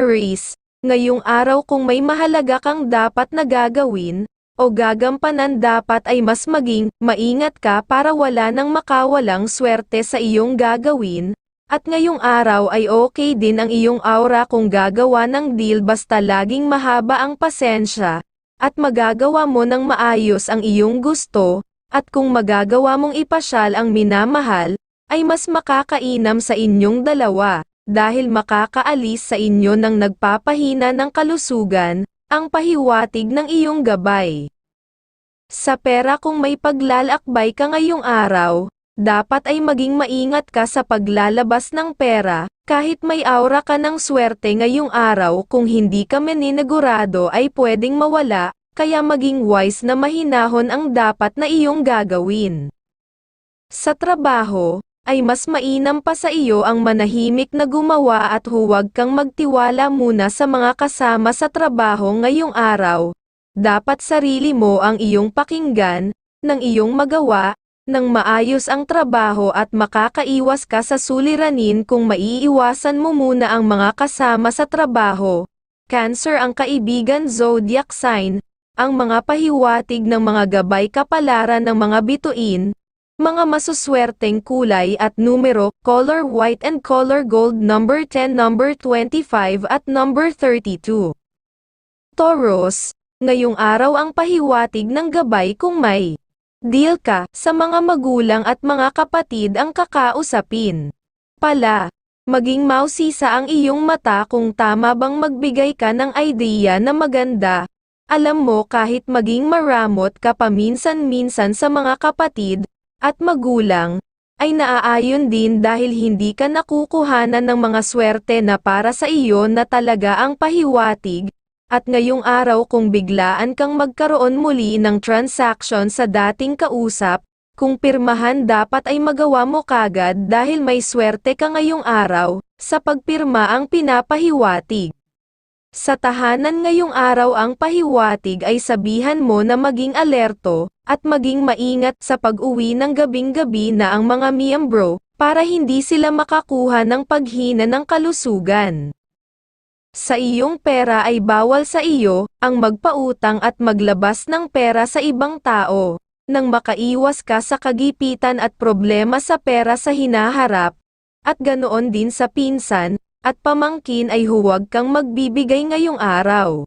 Aries, ngayong araw kung may mahalaga kang dapat na gagawin, o gagampanan dapat ay mas maging maingat ka para wala nang makawalang swerte sa iyong gagawin, at ngayong araw ay okay din ang iyong aura kung gagawa ng deal basta laging mahaba ang pasensya, at magagawa mo ng maayos ang iyong gusto, at kung magagawa mong ipasyal ang minamahal, ay mas makakainam sa inyong dalawa dahil makakaalis sa inyo ng nagpapahina ng kalusugan, ang pahiwatig ng iyong gabay. Sa pera kung may paglalakbay ka ngayong araw, dapat ay maging maingat ka sa paglalabas ng pera, kahit may aura ka ng swerte ngayong araw kung hindi ka meninegurado ay pwedeng mawala, kaya maging wise na mahinahon ang dapat na iyong gagawin. Sa trabaho, ay mas mainam pa sa iyo ang manahimik na gumawa at huwag kang magtiwala muna sa mga kasama sa trabaho ngayong araw. Dapat sarili mo ang iyong pakinggan, ng iyong magawa, ng maayos ang trabaho at makakaiwas ka sa suliranin kung maiiwasan mo muna ang mga kasama sa trabaho. Cancer ang kaibigan zodiac sign, ang mga pahiwatig ng mga gabay kapalaran ng mga bituin, mga masuswerteng kulay at numero, color white and color gold number 10, number 25 at number 32. Taurus, ngayong araw ang pahiwatig ng gabay kung may deal ka sa mga magulang at mga kapatid ang kakausapin. Pala, maging mausisa ang iyong mata kung tama bang magbigay ka ng idea na maganda. Alam mo kahit maging maramot ka paminsan-minsan sa mga kapatid, at magulang, ay naaayon din dahil hindi ka nakukuhanan ng mga swerte na para sa iyo na talaga ang pahiwatig, at ngayong araw kung biglaan kang magkaroon muli ng transaction sa dating kausap, kung pirmahan dapat ay magawa mo kagad dahil may swerte ka ngayong araw, sa pagpirma ang pinapahiwatig. Sa tahanan ngayong araw ang pahiwatig ay sabihan mo na maging alerto, at maging maingat sa pag-uwi ng gabing-gabi na ang mga miyembro, para hindi sila makakuha ng paghina ng kalusugan. Sa iyong pera ay bawal sa iyo, ang magpautang at maglabas ng pera sa ibang tao, nang makaiwas ka sa kagipitan at problema sa pera sa hinaharap, at ganoon din sa pinsan, at pamangkin ay huwag kang magbibigay ngayong araw.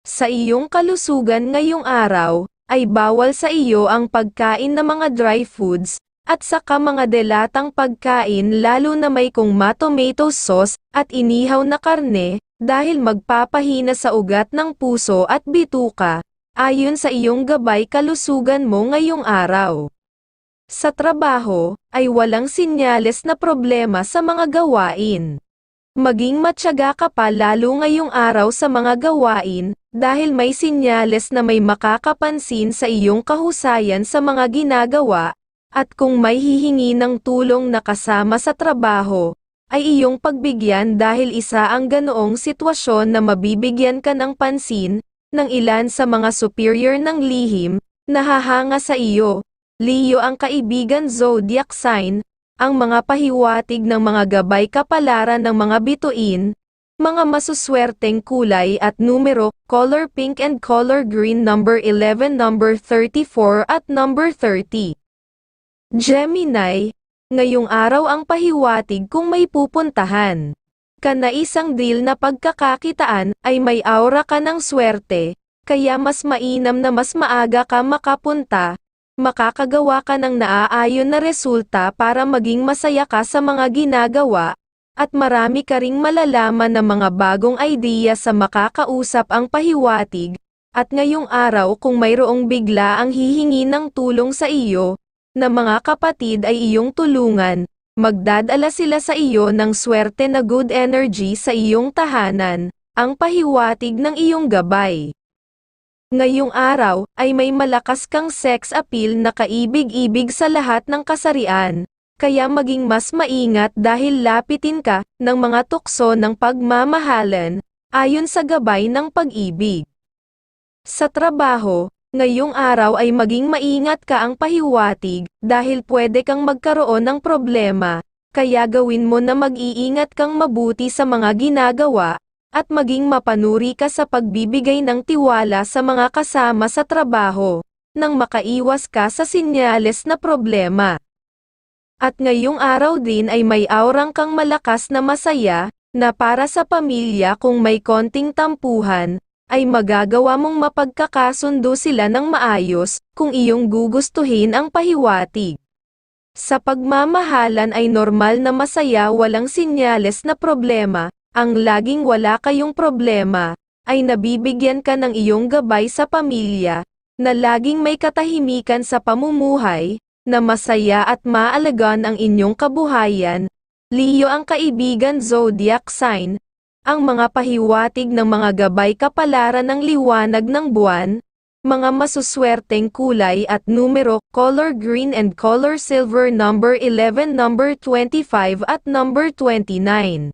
Sa iyong kalusugan ngayong araw, ay bawal sa iyo ang pagkain ng mga dry foods, at saka mga delatang pagkain lalo na may kung ma tomato sauce, at inihaw na karne, dahil magpapahina sa ugat ng puso at bituka, ayon sa iyong gabay kalusugan mo ngayong araw. Sa trabaho, ay walang sinyales na problema sa mga gawain. Maging matyaga ka pa lalo ngayong araw sa mga gawain, dahil may sinyales na may makakapansin sa iyong kahusayan sa mga ginagawa, at kung may hihingi ng tulong na kasama sa trabaho, ay iyong pagbigyan dahil isa ang ganoong sitwasyon na mabibigyan ka ng pansin, ng ilan sa mga superior ng lihim, nahahanga sa iyo. Leo ang kaibigan zodiac sign, ang mga pahiwatig ng mga gabay kapalaran ng mga bituin, mga masuswerteng kulay at numero, color pink and color green number 11 number 34 at number 30. Gemini, ngayong araw ang pahiwatig kung may pupuntahan. Ka isang deal na pagkakakitaan ay may aura ka ng swerte, kaya mas mainam na mas maaga ka makapunta, makakagawa ka ng naaayon na resulta para maging masaya ka sa mga ginagawa, at marami ka ring malalaman ng mga bagong idea sa makakausap ang pahiwatig, at ngayong araw kung mayroong bigla ang hihingi ng tulong sa iyo, na mga kapatid ay iyong tulungan, magdadala sila sa iyo ng swerte na good energy sa iyong tahanan, ang pahiwatig ng iyong gabay. Ngayong araw, ay may malakas kang sex appeal na kaibig-ibig sa lahat ng kasarian, kaya maging mas maingat dahil lapitin ka ng mga tukso ng pagmamahalan, ayon sa gabay ng pag-ibig. Sa trabaho, ngayong araw ay maging maingat ka ang pahiwatig, dahil pwede kang magkaroon ng problema, kaya gawin mo na mag-iingat kang mabuti sa mga ginagawa, at maging mapanuri ka sa pagbibigay ng tiwala sa mga kasama sa trabaho, nang makaiwas ka sa sinyales na problema. At ngayong araw din ay may aurang kang malakas na masaya, na para sa pamilya kung may konting tampuhan, ay magagawa mong mapagkakasundo sila ng maayos, kung iyong gugustuhin ang pahiwatig. Sa pagmamahalan ay normal na masaya walang sinyales na problema, ang laging wala kayong problema, ay nabibigyan ka ng iyong gabay sa pamilya, na laging may katahimikan sa pamumuhay, na masaya at maalagan ang inyong kabuhayan. Leo ang kaibigan zodiac sign, ang mga pahiwatig ng mga gabay kapalaran ng liwanag ng buwan, mga masuswerteng kulay at numero, color green and color silver number 11 number 25 at number 29.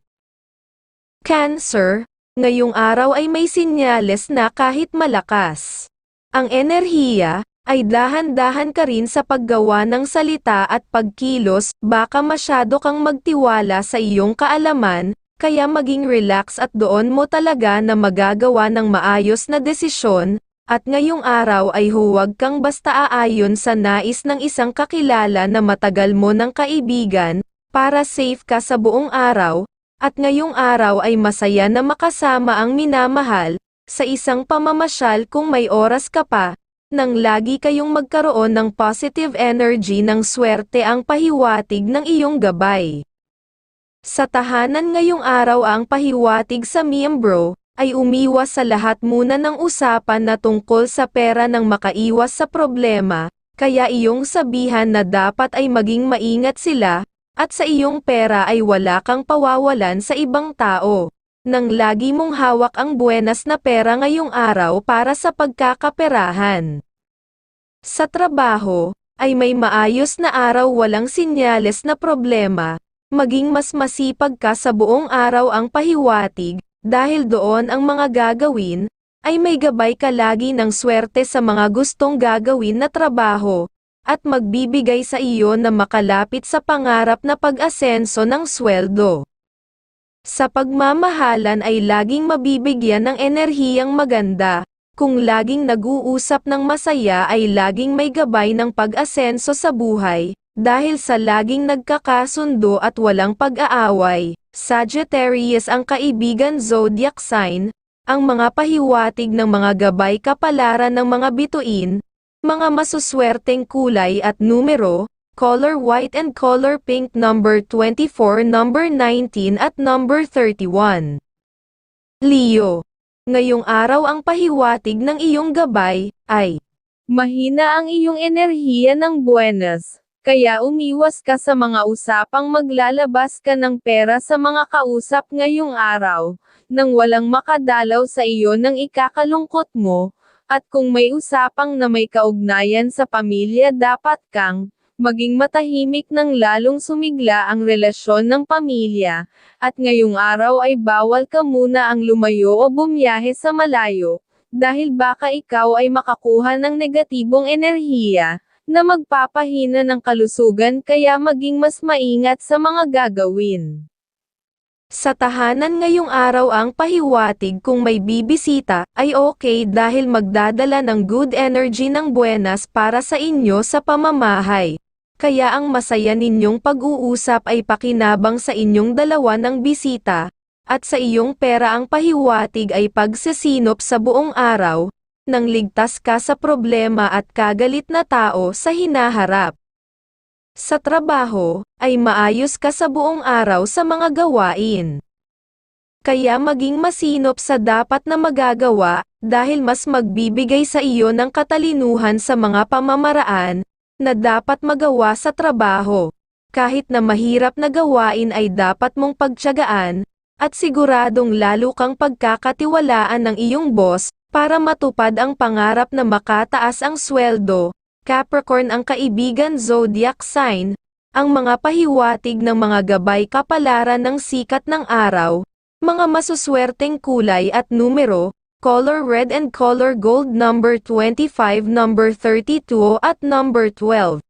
Cancer, ngayong araw ay may sinyales na kahit malakas. Ang enerhiya, ay dahan-dahan ka rin sa paggawa ng salita at pagkilos, baka masyado kang magtiwala sa iyong kaalaman, kaya maging relax at doon mo talaga na magagawa ng maayos na desisyon, at ngayong araw ay huwag kang basta aayon sa nais ng isang kakilala na matagal mo ng kaibigan, para safe ka sa buong araw, at ngayong araw ay masaya na makasama ang minamahal, sa isang pamamasyal kung may oras ka pa, nang lagi kayong magkaroon ng positive energy ng swerte ang pahiwatig ng iyong gabay. Sa tahanan ngayong araw ang pahiwatig sa miyembro, ay umiwas sa lahat muna ng usapan na tungkol sa pera nang makaiwas sa problema, kaya iyong sabihan na dapat ay maging maingat sila, at sa iyong pera ay wala kang pawawalan sa ibang tao. Nang lagi mong hawak ang buenas na pera ngayong araw para sa pagkakaperahan. Sa trabaho, ay may maayos na araw walang sinyales na problema, maging mas masipag ka sa buong araw ang pahiwatig, dahil doon ang mga gagawin, ay may gabay ka lagi ng swerte sa mga gustong gagawin na trabaho, at magbibigay sa iyo na makalapit sa pangarap na pag-asenso ng sweldo. Sa pagmamahalan ay laging mabibigyan ng enerhiyang maganda, kung laging nag-uusap ng masaya ay laging may gabay ng pag-asenso sa buhay, dahil sa laging nagkakasundo at walang pag-aaway. Sagittarius ang kaibigan zodiac sign, ang mga pahiwatig ng mga gabay kapalaran ng mga bituin, mga masuswerteng kulay at numero, color white and color pink number 24 number 19 at number 31. Leo. Ngayong araw ang pahiwatig ng iyong gabay, ay Mahina ang iyong enerhiya ng buenas, kaya umiwas ka sa mga usapang maglalabas ka ng pera sa mga kausap ngayong araw, nang walang makadalaw sa iyo ng ikakalungkot mo, at kung may usapang na may kaugnayan sa pamilya dapat kang, maging matahimik nang lalong sumigla ang relasyon ng pamilya, at ngayong araw ay bawal ka muna ang lumayo o bumiyahe sa malayo, dahil baka ikaw ay makakuha ng negatibong enerhiya, na magpapahina ng kalusugan kaya maging mas maingat sa mga gagawin. Sa tahanan ngayong araw ang pahiwatig kung may bibisita, ay okay dahil magdadala ng good energy ng buenas para sa inyo sa pamamahay. Kaya ang masaya ninyong pag-uusap ay pakinabang sa inyong dalawa ng bisita, at sa iyong pera ang pahiwatig ay pagsesinop sa buong araw, nang ligtas ka sa problema at kagalit na tao sa hinaharap. Sa trabaho, ay maayos ka sa buong araw sa mga gawain. Kaya maging masinop sa dapat na magagawa, dahil mas magbibigay sa iyo ng katalinuhan sa mga pamamaraan, na dapat magawa sa trabaho. Kahit na mahirap na gawain ay dapat mong pagtyagaan, at siguradong lalo kang pagkakatiwalaan ng iyong boss, para matupad ang pangarap na makataas ang sweldo. Capricorn ang kaibigan zodiac sign, ang mga pahiwatig ng mga gabay kapalaran ng sikat ng araw, mga masuswerteng kulay at numero, color red and color gold number 25 number 32 at number 12.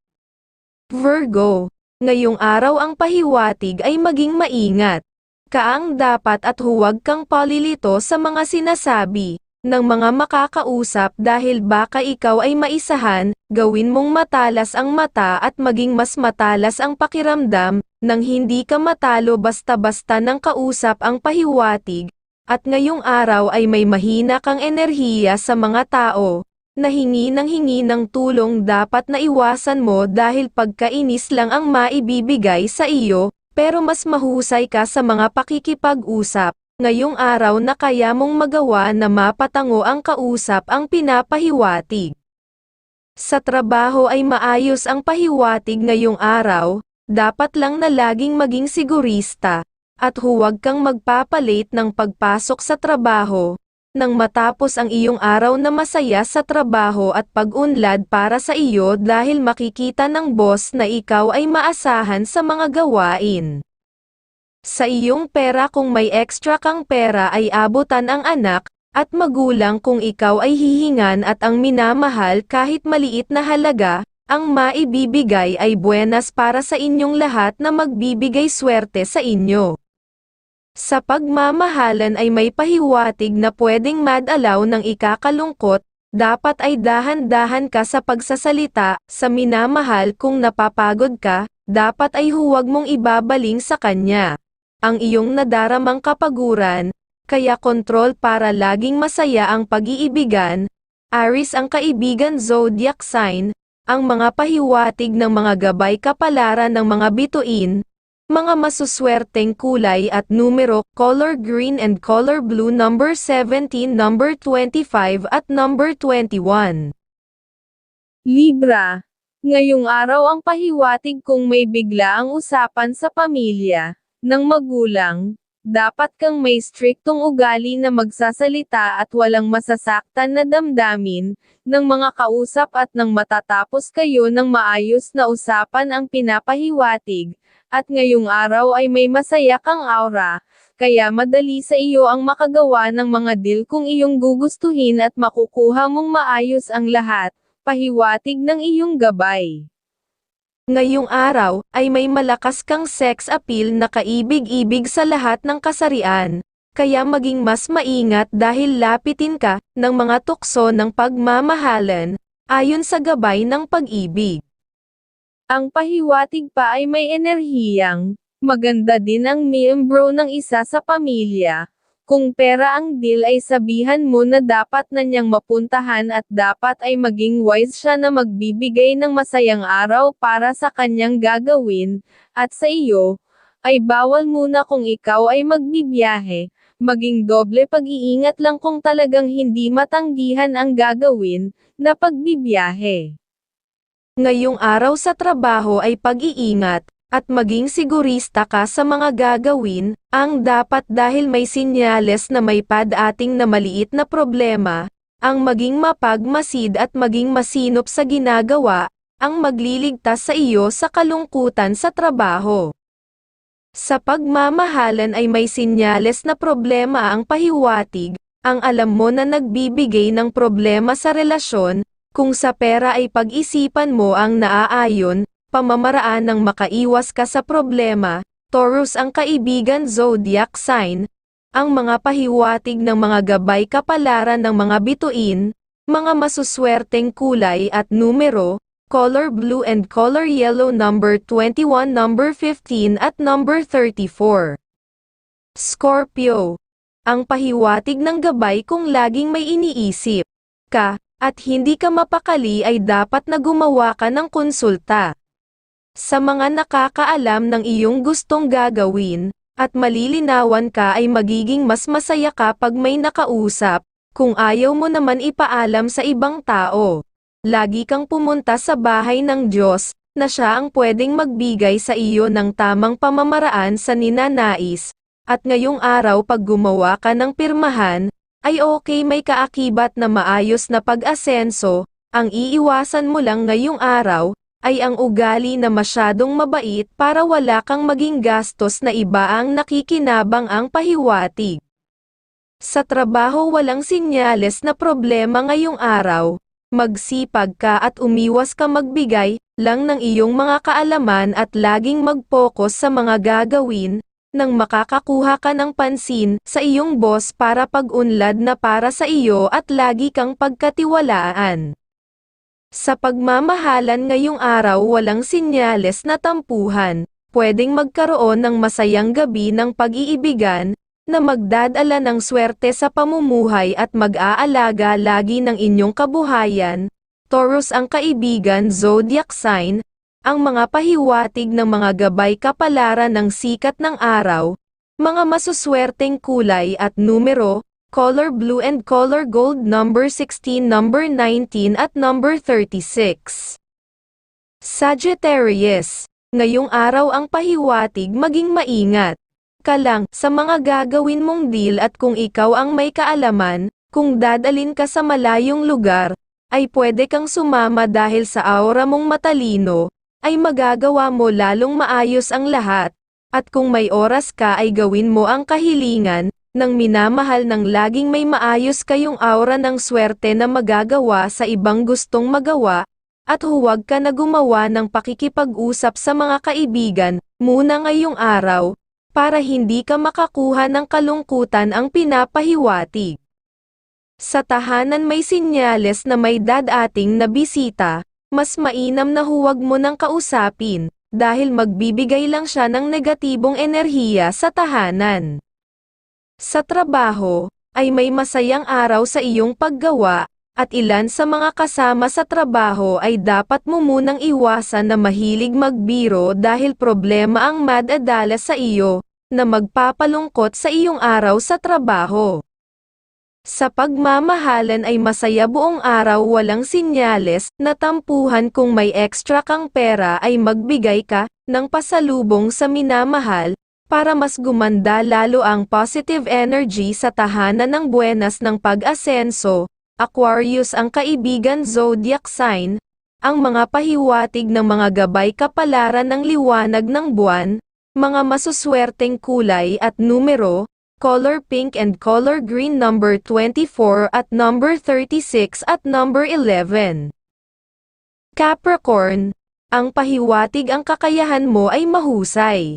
Virgo, ngayong araw ang pahiwatig ay maging maingat. kaang dapat at huwag kang palilito sa mga sinasabi ng mga makakausap dahil baka ikaw ay maisahan, gawin mong matalas ang mata at maging mas matalas ang pakiramdam, nang hindi ka matalo basta-basta ng kausap ang pahiwatig, at ngayong araw ay may mahina kang enerhiya sa mga tao, na hingi ng hingi ng tulong dapat na iwasan mo dahil pagkainis lang ang maibibigay sa iyo, pero mas mahusay ka sa mga pakikipag-usap. Ngayong araw na kaya mong magawa na mapatango ang kausap ang pinapahiwatig. Sa trabaho ay maayos ang pahiwatig ngayong araw, dapat lang na laging maging sigurista, at huwag kang magpapalit ng pagpasok sa trabaho, nang matapos ang iyong araw na masaya sa trabaho at pag-unlad para sa iyo dahil makikita ng boss na ikaw ay maasahan sa mga gawain. Sa iyong pera kung may extra kang pera ay abutan ang anak, at magulang kung ikaw ay hihingan at ang minamahal kahit maliit na halaga, ang maibibigay ay buenas para sa inyong lahat na magbibigay swerte sa inyo. Sa pagmamahalan ay may pahiwatig na pwedeng madalaw ng ikakalungkot, dapat ay dahan-dahan ka sa pagsasalita, sa minamahal kung napapagod ka, dapat ay huwag mong ibabaling sa kanya ang iyong nadaramang kapaguran, kaya kontrol para laging masaya ang pag-iibigan. Aris ang kaibigan zodiac sign, ang mga pahiwatig ng mga gabay kapalaran ng mga bituin, mga masuswerteng kulay at numero, color green and color blue number 17, number 25 at number 21. Libra. Ngayong araw ang pahiwatig kung may bigla ang usapan sa pamilya, ng magulang, dapat kang may striktong ugali na magsasalita at walang masasaktan na damdamin, ng mga kausap at nang matatapos kayo ng maayos na usapan ang pinapahiwatig, at ngayong araw ay may masaya kang aura, kaya madali sa iyo ang makagawa ng mga deal kung iyong gugustuhin at makukuha mong maayos ang lahat, pahiwatig ng iyong gabay. Ngayong araw, ay may malakas kang sex appeal na kaibig-ibig sa lahat ng kasarian, kaya maging mas maingat dahil lapitin ka, ng mga tukso ng pagmamahalan, ayon sa gabay ng pag-ibig. Ang pahiwatig pa ay may enerhiyang, maganda din ang miyembro ng isa sa pamilya. Kung pera ang deal ay sabihan mo na dapat na niyang mapuntahan at dapat ay maging wise siya na magbibigay ng masayang araw para sa kanyang gagawin, at sa iyo, ay bawal muna kung ikaw ay magbibiyahe, maging doble pag-iingat lang kung talagang hindi matanggihan ang gagawin, na pagbibiyahe. Ngayong araw sa trabaho ay pag-iingat, at maging sigurista ka sa mga gagawin, ang dapat dahil may sinyales na may padating na maliit na problema, ang maging mapagmasid at maging masinop sa ginagawa, ang magliligtas sa iyo sa kalungkutan sa trabaho. Sa pagmamahalan ay may sinyales na problema ang pahiwatig, ang alam mo na nagbibigay ng problema sa relasyon, kung sa pera ay pag-isipan mo ang naaayon, pamamaraan ng makaiwas ka sa problema, Taurus ang kaibigan zodiac sign, ang mga pahiwatig ng mga gabay kapalaran ng mga bituin, mga masuswerteng kulay at numero, color blue and color yellow number 21 number 15 at number 34. Scorpio. Ang pahiwatig ng gabay kung laging may iniisip ka, at hindi ka mapakali ay dapat na gumawa ka ng konsulta sa mga nakakaalam ng iyong gustong gagawin, at malilinawan ka ay magiging mas masaya kapag may nakausap, kung ayaw mo naman ipaalam sa ibang tao. Lagi kang pumunta sa bahay ng Diyos, na siya ang pwedeng magbigay sa iyo ng tamang pamamaraan sa ninanais, at ngayong araw pag gumawa ka ng pirmahan, ay okay may kaakibat na maayos na pag-asenso, ang iiwasan mo lang ngayong araw, ay ang ugali na masyadong mabait para wala kang maging gastos na iba ang nakikinabang ang pahiwatig. Sa trabaho walang sinyales na problema ngayong araw, magsipag ka at umiwas ka magbigay lang ng iyong mga kaalaman at laging mag-focus sa mga gagawin nang makakakuha ka ng pansin sa iyong boss para pag-unlad na para sa iyo at lagi kang pagkatiwalaan. Sa pagmamahalan ngayong araw walang sinyales na tampuhan, pwedeng magkaroon ng masayang gabi ng pag-iibigan, na magdadala ng swerte sa pamumuhay at mag-aalaga lagi ng inyong kabuhayan. Taurus ang kaibigan zodiac sign, ang mga pahiwatig ng mga gabay kapalaran ng sikat ng araw, mga masuswerteng kulay at numero, color blue and color gold number 16, number 19 at number 36. Sagittarius, ngayong araw ang pahiwatig maging maingat. Ka lang sa mga gagawin mong deal at kung ikaw ang may kaalaman, kung dadalin ka sa malayong lugar, ay pwede kang sumama dahil sa aura mong matalino, ay magagawa mo lalong maayos ang lahat, at kung may oras ka ay gawin mo ang kahilingan, ng minamahal ng laging may maayos kayong aura ng swerte na magagawa sa ibang gustong magawa, at huwag ka na gumawa ng pakikipag-usap sa mga kaibigan, muna ngayong araw, para hindi ka makakuha ng kalungkutan ang pinapahiwatig. Sa tahanan may sinyales na may dadating na bisita, mas mainam na huwag mo nang kausapin, dahil magbibigay lang siya ng negatibong enerhiya sa tahanan. Sa trabaho, ay may masayang araw sa iyong paggawa, at ilan sa mga kasama sa trabaho ay dapat mo munang iwasan na mahilig magbiro dahil problema ang madadala sa iyo, na magpapalungkot sa iyong araw sa trabaho. Sa pagmamahalan ay masaya buong araw walang sinyales na tampuhan kung may extra kang pera ay magbigay ka ng pasalubong sa minamahal para mas gumanda lalo ang positive energy sa tahanan ng buenas ng pag-asenso. Aquarius ang kaibigan zodiac sign, ang mga pahiwatig ng mga gabay kapalaran ng liwanag ng buwan, mga masuswerteng kulay at numero, color pink and color green number 24 at number 36 at number 11. Capricorn, ang pahiwatig ang kakayahan mo ay mahusay.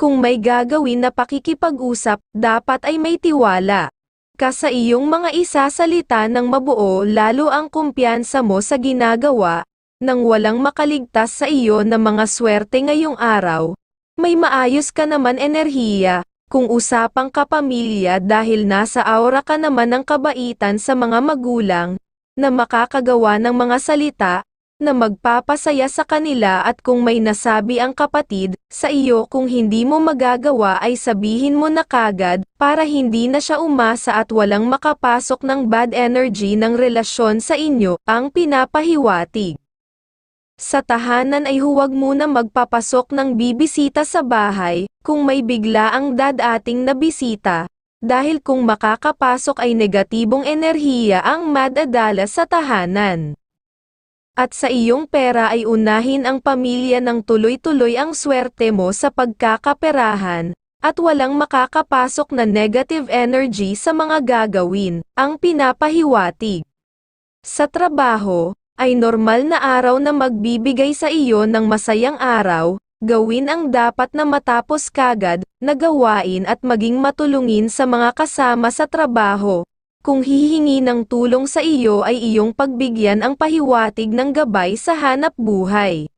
Kung may gagawin na pakikipag-usap, dapat ay may tiwala. Ka sa iyong mga isasalita ng mabuo lalo ang kumpiyansa mo sa ginagawa, nang walang makaligtas sa iyo na mga swerte ngayong araw. May maayos ka naman enerhiya, kung usapang kapamilya dahil nasa aura ka naman ng kabaitan sa mga magulang, na makakagawa ng mga salita, na magpapasaya sa kanila at kung may nasabi ang kapatid, sa iyo kung hindi mo magagawa ay sabihin mo na kagad, para hindi na siya umasa at walang makapasok ng bad energy ng relasyon sa inyo, ang pinapahiwatig. Sa tahanan ay huwag muna magpapasok ng bibisita sa bahay, kung may bigla ang dadating na bisita, dahil kung makakapasok ay negatibong enerhiya ang madadala sa tahanan. At sa iyong pera ay unahin ang pamilya ng tuloy-tuloy ang swerte mo sa pagkakaperahan, at walang makakapasok na negative energy sa mga gagawin, ang pinapahiwatig. Sa trabaho, ay normal na araw na magbibigay sa iyo ng masayang araw, gawin ang dapat na matapos kagad, na gawain at maging matulungin sa mga kasama sa trabaho, kung hihingi ng tulong sa iyo ay iyong pagbigyan ang pahiwatig ng gabay sa hanap buhay.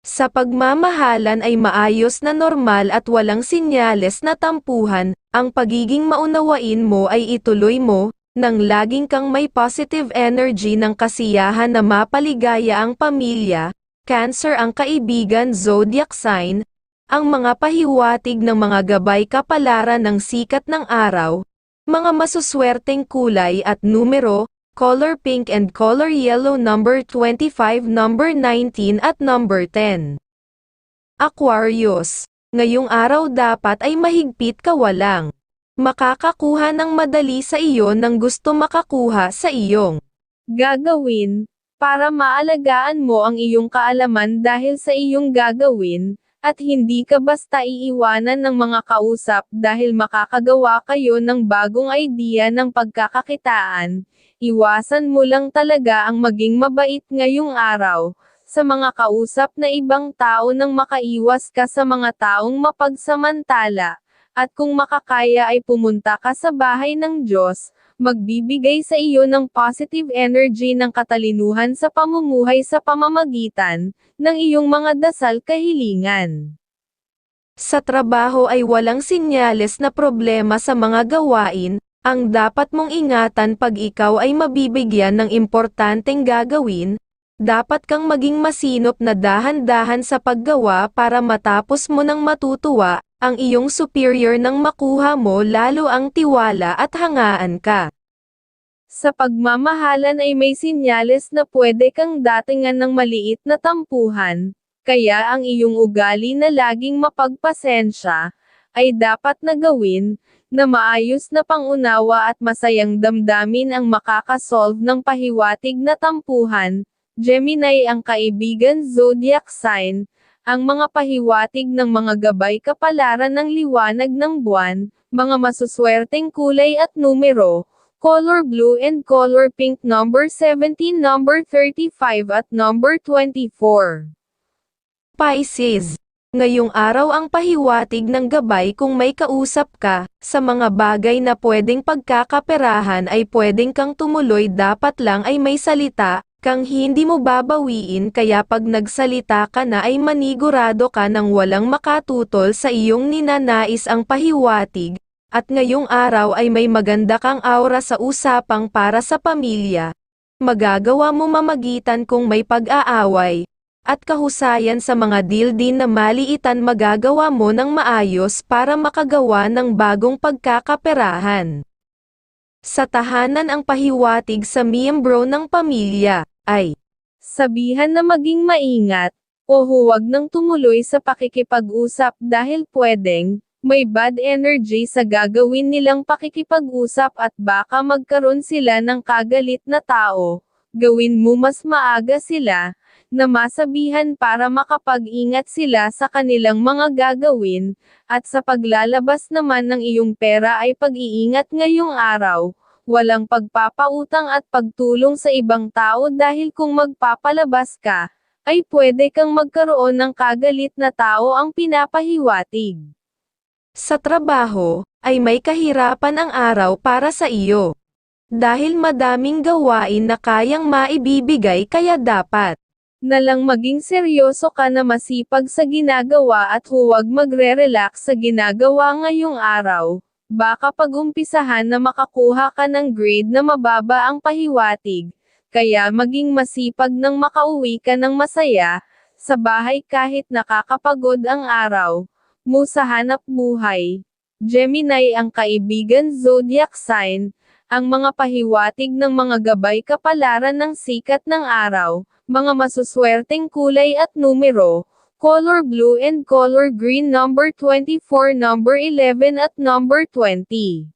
Sa pagmamahalan ay maayos na normal at walang sinyales na tampuhan, ang pagiging maunawain mo ay ituloy mo, nang laging kang may positive energy ng kasiyahan na mapaligaya ang pamilya, Cancer ang kaibigan zodiac sign, ang mga pahiwatig ng mga gabay kapalaran ng sikat ng araw, mga masuswerteng kulay at numero, color pink and color yellow number 25 number 19 at number 10. Aquarius, ngayong araw dapat ay mahigpit ka walang makakakuha ng madali sa iyo ng gusto makakuha sa iyong Gagawin, para maalagaan mo ang iyong kaalaman dahil sa iyong gagawin, at hindi ka basta iiwanan ng mga kausap dahil makakagawa kayo ng bagong idea ng pagkakakitaan, iwasan mo lang talaga ang maging mabait ngayong araw, sa mga kausap na ibang tao nang makaiwas ka sa mga taong mapagsamantala, at kung makakaya ay pumunta ka sa bahay ng Diyos, magbibigay sa iyo ng positive energy ng katalinuhan sa pamumuhay sa pamamagitan ng iyong mga dasal kahilingan. Sa trabaho ay walang sinyales na problema sa mga gawain, ang dapat mong ingatan pag ikaw ay mabibigyan ng importanteng gagawin, dapat kang maging masinop na dahan-dahan sa paggawa para matapos mo ng matutuwa, ang iyong superior nang makuha mo lalo ang tiwala at hangaan ka. Sa pagmamahalan ay may sinyales na pwede kang datingan ng maliit na tampuhan, kaya ang iyong ugali na laging mapagpasensya, ay dapat na gawin, na maayos na pangunawa at masayang damdamin ang makakasolve ng pahiwatig na tampuhan. Gemini ang kaibigan zodiac sign, ang mga pahiwatig ng mga gabay kapalaran ng liwanag ng buwan, mga masuswerteng kulay at numero, color blue and color pink number 17 number 35 at number 24. Pisces. Ngayong araw ang pahiwatig ng gabay kung may kausap ka, sa mga bagay na pwedeng pagkakaperahan ay pwedeng kang tumuloy dapat lang ay may salita, kang hindi mo babawiin kaya pag nagsalita ka na ay manigurado ka ng walang makatutol sa iyong ninanais ang pahiwatig, at ngayong araw ay may maganda kang aura sa usapang para sa pamilya. Magagawa mo mamagitan kung may pag-aaway, at kahusayan sa mga deal din na maliitan magagawa mo ng maayos para makagawa ng bagong pagkakaperahan. Sa tahanan ang pahiwatig sa miyembro ng pamilya, ay Sabihan na maging maingat, o huwag nang tumuloy sa pakikipag-usap dahil pwedeng, may bad energy sa gagawin nilang pakikipag-usap at baka magkaroon sila ng kagalit na tao, gawin mo mas maaga sila, na masabihan para makapag-ingat sila sa kanilang mga gagawin, at sa paglalabas naman ng iyong pera ay pag-iingat ngayong araw, walang pagpapautang at pagtulong sa ibang tao dahil kung magpapalabas ka, ay pwede kang magkaroon ng kagalit na tao ang pinapahiwatig. sa trabaho, ay may kahirapan ang araw para sa iyo. Dahil madaming gawain na kayang maibibigay kaya dapat na lang maging seryoso ka na masipag sa ginagawa at huwag magre-relax sa ginagawa ngayong araw. Baka pag-umpisahan na makakuha ka ng grade na mababa ang pahiwatig, kaya maging masipag nang makauwi ka ng masaya, sa bahay kahit nakakapagod ang araw, mo sa hanap buhay. Gemini ang kaibigan zodiac sign, ang mga pahiwatig ng mga gabay kapalaran ng sikat ng araw, mga masuswerteng kulay at numero, color blue and color green number 24 number 11 at number 20.